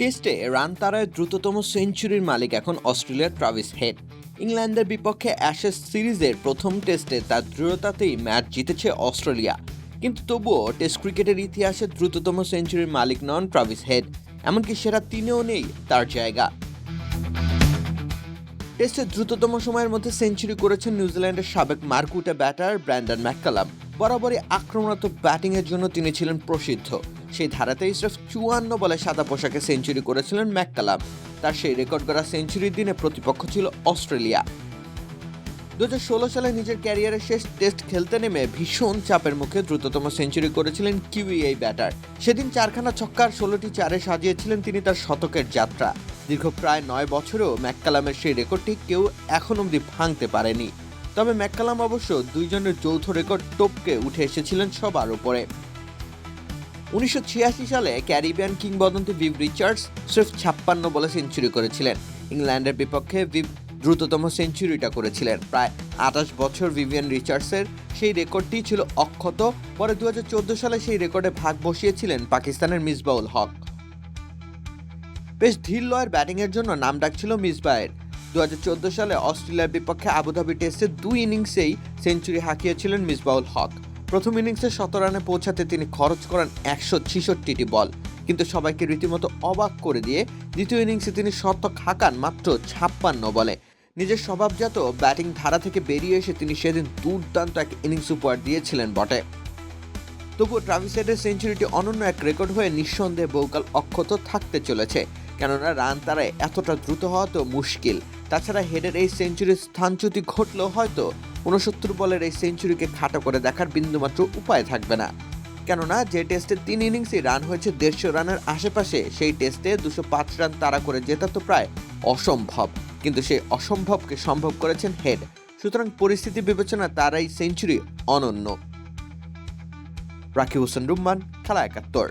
টেস্টে রান তারায় দ্রুততম সেঞ্চুরির মালিক এখন অস্ট্রেলিয়ার ট্রাভিস হেড। ইংল্যান্ডের বিপক্ষে অ্যাশেজ সিরিজের প্রথম টেস্টে তার দৃঢ়তাতেই ম্যাচ জিতেছে অস্ট্রেলিয়া। কিন্তু তবুও টেস্ট ক্রিকেটের ইতিহাসে দ্রুততম সেঞ্চুরির মালিক নন ট্রাভিস হেড, এমনকি সেরা তিনেও নেই তার জায়গা। টেস্টের দ্রুততম সময়ের মধ্যে সেঞ্চুরি করেছেন নিউজিল্যান্ডের সাবেক মার্কুটে ব্যাটার ব্র্যান্ডন ম্যাককালাম। বরাবরই আক্রমণাত্মক ব্যাটিংয়ের জন্য তিনি ছিলেন প্রসিদ্ধ। সেই ধারাতেই স্রেফ চুয়ান্ন বলে সাদা পোশাকে সেঞ্চুরি করেছিলেন ম্যাককালাম। তার সেই রেকর্ড করা সেঞ্চুরির দিনে প্রতিপক্ষ ছিল অস্ট্রেলিয়া। দু হাজার ষোলো সালে নিজের ক্যারিয়ারের শেষ টেস্ট খেলতে নেমে ভীষণ চাপের মুখে দ্রুততম সেঞ্চুরি করেছিলেন কিউই এই ব্যাটার। সেদিন চারখানা ছক্কার ষোলোটি চারে সাজিয়েছিলেন তিনি তার শতকের যাত্রা। দীর্ঘ প্রায় নয় বছরেও ম্যাককালামের সেই রেকর্ডটি কেউ এখন অবধি ভাঙতে পারেনি। তবে ম্যাককালাম অবশ্য দুইজনের যৌথ রেকর্ড টপকে উঠে এসেছিলেন সবার উপরে। উনিশশো ছিয়াশি সালে ক্যারিবিয়ান কিংবদন্তি ভিভ রিচার্ডস স্রেফ ছাপ্পান্ন বলে সেঞ্চুরি করেছিলেন। ইংল্যান্ডের বিপক্ষে ভিভ দ্রুততম সেঞ্চুরিটা করেছিলেন। প্রায় আঠাশ বছর ভিভিয়ান রিচার্ডসের সেই রেকর্ডটি ছিল অক্ষত। পরে দু হাজার চোদ্দ সালে সেই রেকর্ডে ভাগ বসিয়েছিলেন পাকিস্তানের মিসবাউল হক। বেশ ধীর লয়ের ব্যাটিংয়ের জন্য নাম ডাকছিল মিসবায়ের দু সালে অস্ট্রেলিয়ার বিপক্ষে আবুধাবি টেস্টে দুই ইনিংসেই সেঞ্চুরি হাঁকিয়েছিলেন মিসবাউল হক। প্রথম ইনিংসে শত রানে পৌঁছাতে তিনি খরচ করেন একশো ছিষট্টিটি বল। কিন্তু সবাইকে রীতিমতো অবাক করে দিয়ে দ্বিতীয় ইনিংসে তিনি শতক হাঁকান মাত্র ছাপ্পান্ন বলে। নিজের স্বভাবজাত ব্যাটিং ধারা থেকে বেরিয়ে এসে তিনি সেদিন দুর্দান্ত এক ইনিংস উপহার দিয়েছিলেন বটে। তবুও ট্রাভিস হেডের সেঞ্চুরিটি অনন্য এক রেকর্ড হয়ে নিঃসন্দেহে বহুকাল অক্ষত থাকতে চলেছে। কেননা রান তারায় এতটা দ্রুত হওয়া তো মুশকিল। তাছাড়া হেডের এই সেঞ্চুরির স্থানচ্যুতি ঘটলেও হয়তো উনসত্তর বলের এই সেঞ্চুরিকে খাটো করে দেখার বিন্দুমাত্র উপায় থাকবে না। কেননা, যে টেস্টে তিন ইনিংসে রান হয়েছে, দেড়শো রানের আশেপাশে সেই টেস্টে দুশো পাঁচ রান তাড়া করে জেতা তো প্রায় অসম্ভব। কিন্তু সেই অসম্ভবকে সম্ভব করেছেন হেড। সুতরাং পরিস্থিতি বিবেচনা তার এই সেঞ্চুরি অনন্য। রাকিব হোসেন রুম্মান খেলা একাত্তর।